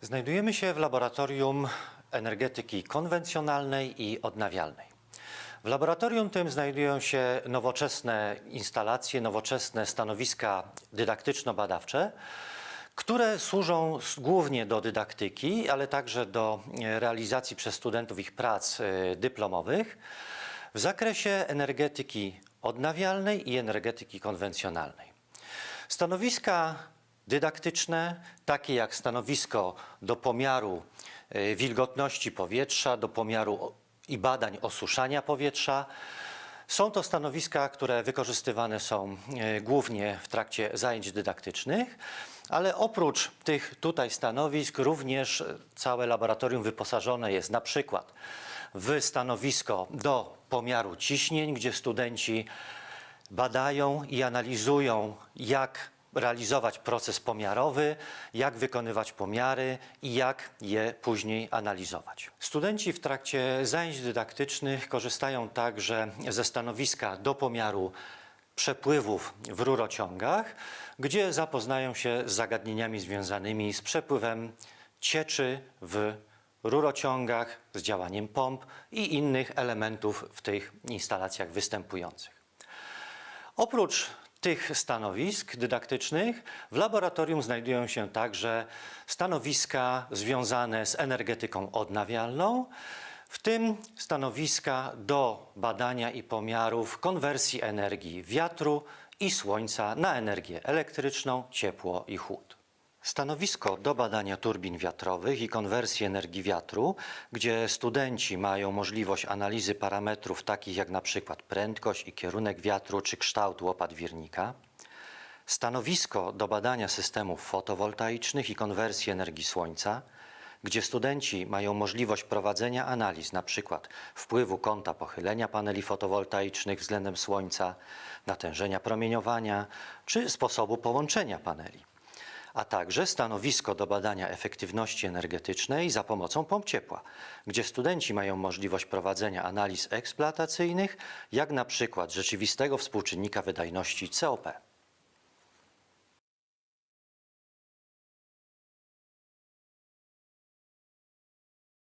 Znajdujemy się w laboratorium energetyki konwencjonalnej i odnawialnej. W laboratorium tym znajdują się nowoczesne instalacje, nowoczesne stanowiska dydaktyczno-badawcze, które służą głównie do dydaktyki, ale także do e, realizacji przez studentów ich prac e, dyplomowych w zakresie energetyki odnawialnej i energetyki konwencjonalnej. Stanowiska dydaktyczne, takie jak stanowisko do pomiaru e, wilgotności powietrza, do pomiaru i badań osuszania powietrza, są to stanowiska, które wykorzystywane są e, głównie w trakcie zajęć dydaktycznych, ale oprócz tych tutaj stanowisk również e, całe laboratorium wyposażone jest na przykład w stanowisko do pomiaru ciśnień, gdzie studenci badają i analizują, jak realizować proces pomiarowy, jak wykonywać pomiary i jak je później analizować. Studenci w trakcie zajęć dydaktycznych korzystają także ze stanowiska do pomiaru przepływów w rurociągach, gdzie zapoznają się z zagadnieniami związanymi z przepływem cieczy w rurociągach, z działaniem pomp i innych elementów w tych instalacjach występujących. Oprócz tych stanowisk dydaktycznych w laboratorium znajdują się także stanowiska związane z energetyką odnawialną, w tym stanowiska do badania i pomiarów konwersji energii wiatru i słońca na energię elektryczną, ciepło i chłód. Stanowisko do badania turbin wiatrowych i konwersji energii wiatru, gdzie studenci mają możliwość analizy parametrów takich jak przykład prędkość i kierunek wiatru czy kształt łopat wirnika. Stanowisko do badania systemów fotowoltaicznych i konwersji energii słońca, gdzie studenci mają możliwość prowadzenia analiz na przykład wpływu kąta pochylenia paneli fotowoltaicznych względem słońca, natężenia promieniowania czy sposobu połączenia paneli a także stanowisko do badania efektywności energetycznej za pomocą pomp ciepła, gdzie studenci mają możliwość prowadzenia analiz eksploatacyjnych, jak na przykład rzeczywistego współczynnika wydajności COP.